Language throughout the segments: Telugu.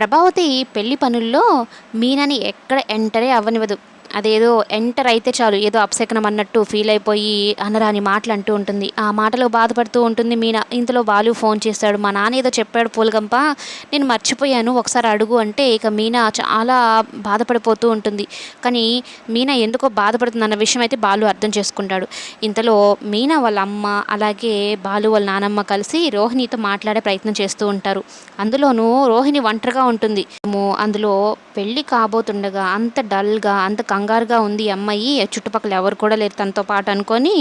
ప్రభావతి పెళ్ళి పనుల్లో మీనాని ఎక్కడ ఎంటరే అవ్వనివ్వదు. అదేదో ఎంటర్ అయితే చాలు ఏదో అప్సెకనం అన్నట్టు ఫీల్ అయిపోయి అనరాని మాటలు అంటూ ఉంటుంది. ఆ మాటలో బాధపడుతూ ఉంటుంది మీనా. ఇంతలో బాలు ఫోన్ చేస్తాడు మా నాన్న ఏదో చెప్పాడు పూలగంప నేను మర్చిపోయాను ఒకసారి అడుగు అంటే ఇక మీనా చాలా బాధపడిపోతూ ఉంటుంది. కానీ మీనా ఎందుకో బాధపడుతుంది అన్న విషయం అయితే బాలు అర్థం చేసుకుంటాడు. ఇంతలో మీనా వాళ్ళ అమ్మ అలాగే బాలు వాళ్ళ నానమ్మ కలిసి రోహిణితో మాట్లాడే ప్రయత్నం చేస్తూ ఉంటారు. అందులోనూ రోహిణి ఒంటరిగా ఉంటుంది. అందులో పెళ్ళి కాబోతుండగా అంత డల్గా అంత కంగారుగా ఉంది అమ్మాయి. చుట్టుపక్కల ఎవరు కూడా లేరు. తనతో పాటు అనుకొని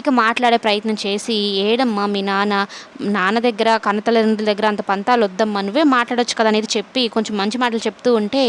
ఇక మాట్లాడే ప్రయత్నం చేసి ఏడమ్మా మీ నాన్న నాన్న దగ్గర కన్నతల్లిదండ్రుల దగ్గర అంత పంతాలు వద్దమ్మా. నువ్వే మాట్లాడొచ్చు కదా అనేది చెప్పి కొంచెం మంచి మాటలు చెప్తూ ఉంటే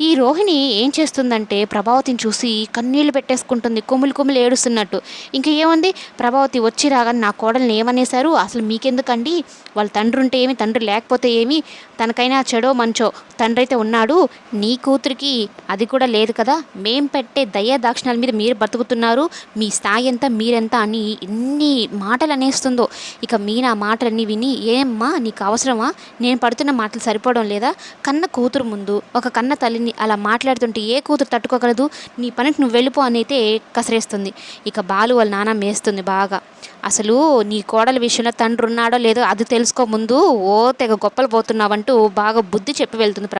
ఈ రోహిణి ఏం చేస్తుందంటే ప్రభావతిని చూసి కన్నీళ్ళు పెట్టేసుకుంటుంది. కుమిలి కుమిలి ఏడుస్తున్నట్టు. ఇంకా ఏముంది? ప్రభావతి వచ్చి రాగానే నా కోడల్ని ఏమనేశారు? అసలు మీకెందుకండి? వాళ్ళ తండ్రి ఉంటే ఏమి? తండ్రి లేకపోతే ఏమి? తనకైనా చెడో మంచో తండ్రి అయితే ఉన్నాడు. నీ కూతురికి అది కూడా లేదు కదా. మేం పెట్టే దయ దాక్షిణాల మీద మీరు బతుకుతున్నారు మీ స్థాయి ఎంత మీరెంత అని ఎన్ని మాటలు అనేస్తుందో ఇక మీనా మాటలన్నీ విని ఏమ్మా నీకు అవసరమా? నేను పడుతున్న మాటలు సరిపోవడం లేదా? కన్న కూతురు ముందు ఒక కన్న తల్లిని అలా మాట్లాడుతుంటే ఏ కూతురు తట్టుకోగలదు? నీ పనికి నువ్వు వెళ్ళిపో అని అయితే కసరేస్తుంది. ఇక బాలు వాళ్ళ నాన్న మేస్తుంది బాగా. అసలు నీ కోడల విషయంలో తండ్రి ఉన్నాడో లేదో అది తెలుసుకో ముందు ఓ తెగ గొప్పలు పోతున్నావంటూ బాగా బుద్ధి చెప్పి వెళ్తుంది